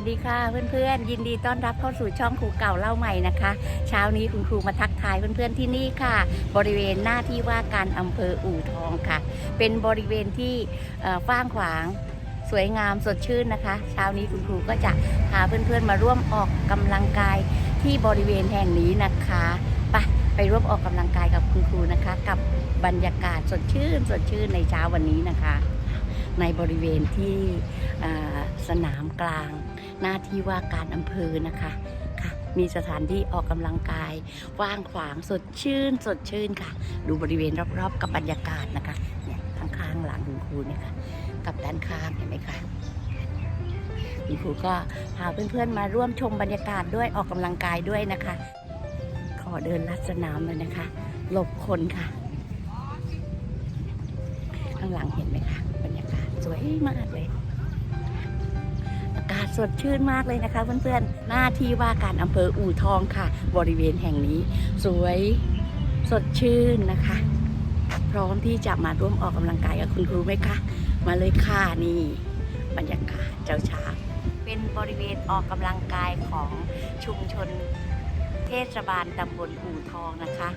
สดีค่ะเพื่อนๆ ยินดีต้อนรับเข้าสู่ช่องครูเก่าเล่าใหม่นะคะ เช้านี้คุณครูมาทักทายเพื่อนๆที่นี่ค่ะ บริเวณหน้าที่ว่าการอำเภออู่ทองค่ะ เป็นบริเวณที่ฟ้างขวางสวยงามสดชื่นนะคะ เช้านี้คุณครูก็จะพาเพื่อนๆมาร่วมออกกำลังกายที่บริเวณแห่งนี้นะคะไปไปร่วมออกกำลังกายกับคุณครูนะคะ กับบรรยากาศสดชื่นสดชื่นในเช้าวันนี้นะคะ ในบริเวณที่อ่อ สนามกลาง หน้าที่ว่าการอำเภอนะคะค่ะมีสถานที่ออกกำลังกายว่างขวางสดชื่น สดชื่นค่ะ ดูบริเวณรอบๆ กับบรรยากาศนะคะเนี่ยข้างๆหลังคุณครูเนี่ยค่ะกับด้านข้างเห็นไหมคะคุณครูก็พาเพื่อนๆมาร่วมชมบรรยากาศด้วยออกกำลังกายด้วยนะคะ ขอเดินลัดสนามเลยนะคะ หลบคนค่ะ ข้างหลังเห็นไหมคะบรรยากาศสวยมากเลย สดชื่นมากเลยนะคะเพื่อนๆ หน้าที่ว่าการอำเภออู่ทองค่ะ บริเวณแห่งนี้ สวยสดชื่นนะคะ พร้อมที่จะมาร่วมออกกำลังกายกับคุณครูไหมคะ มาเลยค่ะนี่ บรรยากาศเจ้าช้าเป็นบริเวณออกกำลังกายของชุมชนเทศบาลตำบลอู่ทองนะคะ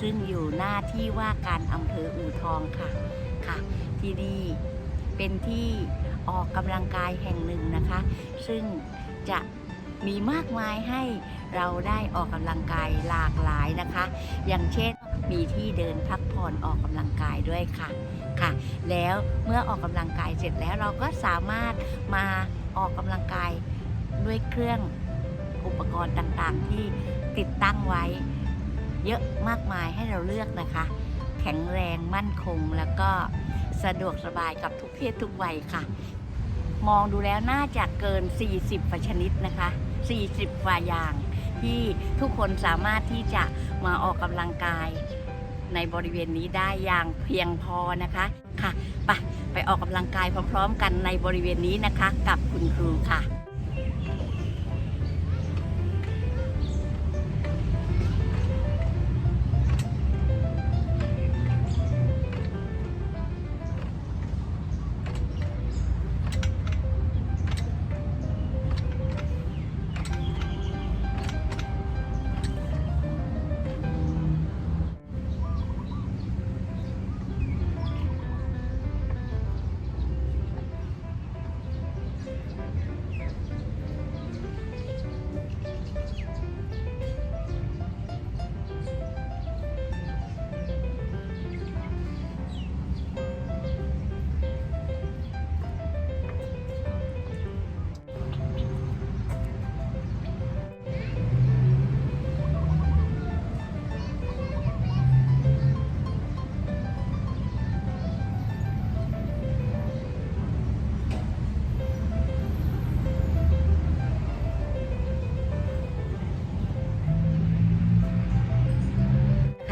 ซึ่งอยู่หน้าที่ว่าการอำเภออู่ทองค่ะค่ะ ที่นี่เป็นที่ ออกกำลังกายแห่งหนึ่งนะคะ ซึ่งจะมีมากมายให้เราได้ออกกำลังกายหลากหลายนะคะ อย่างเช่นมีที่เดินพักผ่อนออกกำลังกายด้วยค่ะค่ะ แล้วเมื่อออกกำลังกายเสร็จแล้วเราก็สามารถมาออกกำลังกายด้วยเครื่องอุปกรณ์ต่างๆ ที่ติดตั้งไว้ เยอะมากมายให้เราเลือกนะคะ แข็งแรงมั่นคงแล้วก็ สะดวกสบายกับทุกเพศทุกวัยค่ะ มองดูแล้วน่าจะเกิน 40ประชนิดนะคะ 40กว่าอย่าง ที่ทุกคนสามารถที่จะมาออกกำลังกายในบริเวณนี้ได้อย่างเพียงพอนะคะค่ะไปไปออกกำลังกายพร้อม ๆ กันในบริเวณนี้นะคะ กับคุณครูค่ะ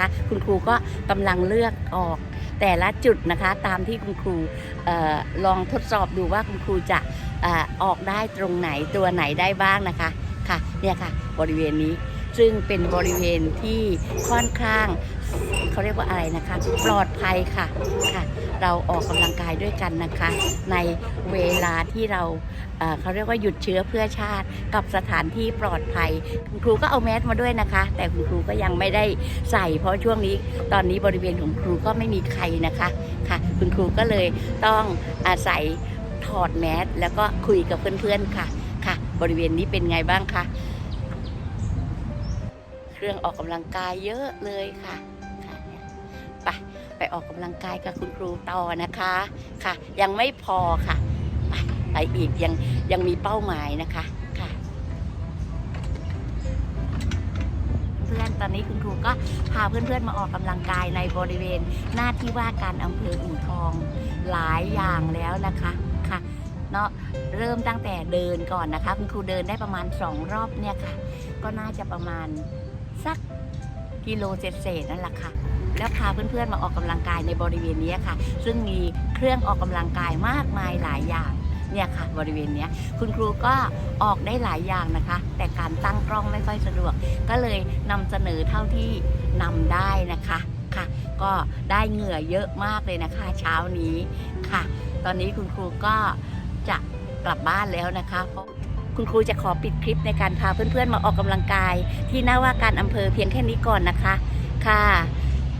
นะคะ คุณครูก็กำลังเลือกออกแต่ละจุดนะคะ ตามที่คุณครูออลองทดสอบดูว่าคุณครูจะออออกได้ตรงไหนตัวไหนได้บ้างนะคะค่ะเนี่ยค่ะบริเวณนี้ซึ่งเป็นบริเวณที่ค่อนข้าง เขาเรียกว่าอะไรนะคะ ปลอดภัยค่ะค่ะ เราออกกำลังกายด้วยกันนะคะ ในเวลาที่เราเเขาเรียกว่าหยุดเชื้อเพื่อชาติกับสถานที่ปลอดภัย คุณครูก็เอาแมสมาด้วยนะคะ แต่คุณครูก็ยังไม่ได้ใส่ เพราะช่วงนี้ตอนนี้บริเวณของครูก็ไม่มีใครนะคะค่ะ คุณครูก็เลยต้องอาศัยถอดแมสแล้วก็คุยกับเพื่อนๆค่ะค่ะ บริเวณนี้เป็นไงบ้างคะเครื่องออกกำลังกายเยอะเลยค่ะ ไปออกกำลังกายกับคุณครูต่อนะคะค่ะ ยังไม่พอค่ะไปไปอีกยังยังมีเป้าหมายนะคะค่ะ เพื่อนตอนนี้คุณครูก็พาเพื่อนๆมาออกกำลังกายในบริเวณหน้าที่ว่าการอำเภออู่ทองหลายอย่างแล้วนะคะค่ะเนาะเริ่มตั้งแต่เดินก่อนนะคะ คุณครูเดินได้ประมาณสองรอบเนี่ยค่ะ ก็น่าจะประมาณสักกิโลเศษๆนั่นแหละค่ะ แล้วพาเพื่อนๆมาออกกำลังกายในบริเวณนี้ค่ะ ซึ่งมีเครื่องออกกำลังกายมากมายหลายอย่างเนี่ยค่ะบริเวณเนี้ยคุณครูก็ออกได้หลายอย่างนะคะ แต่การตั้งกล้องไม่ค่อยสะดวก ก็เลยนำเสนอเท่าที่นำได้นะคะค่ะ ก็ได้เหงื่อเยอะมากเลยนะคะ เช้านี้ค่ะ ตอนนี้คุณครูก็จะกลับบ้านแล้วนะคะเพราะคุณครูจะขอปิดคลิปในการพาเพื่อนๆมาออกกำลังกาย ที่หน้าว่าการอำเภอเพียงแค่นี้ก่อนนะคะ ค่ะ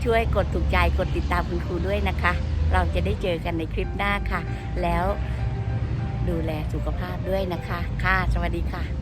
ช่วยกดถูกใจกดติดตามคุณครูด้วยนะคะ เราจะได้เจอกันในคลิปหน้าค่ะ แล้วดูแลสุขภาพด้วยนะคะ ค่ะ สวัสดีค่ะ